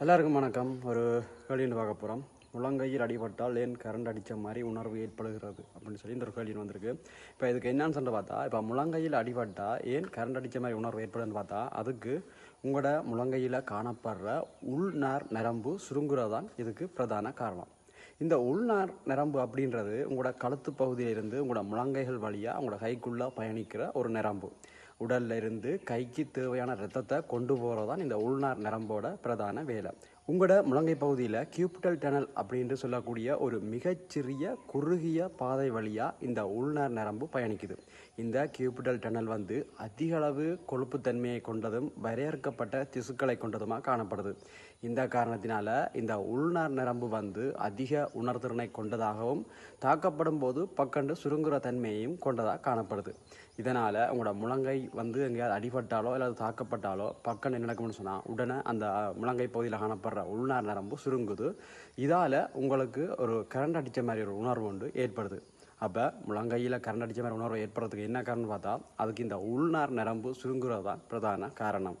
எல்லாருக்கும் வணக்கம். ஒரு கேள்வின்னு பார்க்க போகிறோம் முழங்கையில் அடிபட்டால் ஏன் கரண்ட் அடித்த மாதிரி உணர்வு ஏற்படுகிறது? அப்படின்னு சொல்லி இந்த ஒரு கேள்வி வந்திருக்கு. இப்போ இதுக்கு என்னன்னு சொல்லிட்டு பார்த்தா இப்போ முழங்கையில் அடிபட்டால் ஏன் கரண்ட் அடித்த மாதிரி உணர்வு ஏற்படுதுன்னு பார்த்தா அதுக்கு உங்களோட முழங்கையில் காணப்படுற உள்நார் நரம்பு சுருங்குறதான் இதுக்கு பிரதான காரணம். இந்த உள்நார் நரம்பு அப்படின்றது உங்களோட கழுத்து பகுதியிலிருந்து உங்களோட முழங்கைகள் வழியாக உங்களோட கைக்குள்ளே பயணிக்கிற ஒரு நரம்பு. உடல்ல இருந்து கைக்கு தேவையான ரத்தத்தை கொண்டு போகிறது தான் இந்த உள்நார் நரம்போட பிரதான வேலை. உங்களோட முழங்கை பகுதியில் கியூபிட்டல் டனல் அப்படின்ட்டு சொல்லக்கூடிய ஒரு மிகச்சிறிய குறுகிய பாதை வழியாக இந்த உள்நார் நரம்பு பயணிக்குது. இந்த கியூபிட்டல் டனல் வந்து அதிகளவு கொழுப்புத்தன்மையை கொண்டதும் வரையறுக்கப்பட்ட திசுக்களை கொண்டதுமாக காணப்படுது. இந்த காரணத்தினால இந்த உள்நார் நரம்பு வந்து அதிக உணர்திறனை கொண்டதாகவும் தாக்கப்படும் போது பக்கண்டு சுருங்குற தன்மையையும் கொண்டதாக காணப்படுது. இதனால் உங்களோட முழங்கை வந்து எங்கேயாவது அடிபட்டாலோ இல்லை தாக்கப்பட்டாலோ பக்கம் என்ன நடக்கும்னு சொன்னால் உடனே அந்த முழங்கை பகுதியில் காணப்படுற உள்நார் நரம்பு சுருங்குது. இதால் உங்களுக்கு ஒரு கரண்ட் அடித்த மாதிரி ஒரு உணர்வு ஒன்று ஏற்படுது. அப்போ முழங்கையில் கரண்ட் அடித்த மாதிரி உணர்வு ஏற்படுறதுக்கு என்ன காரணம் பார்த்தா அதுக்கு இந்த உள்நார் நரம்பு சுருங்குறது தான் பிரதான காரணம்.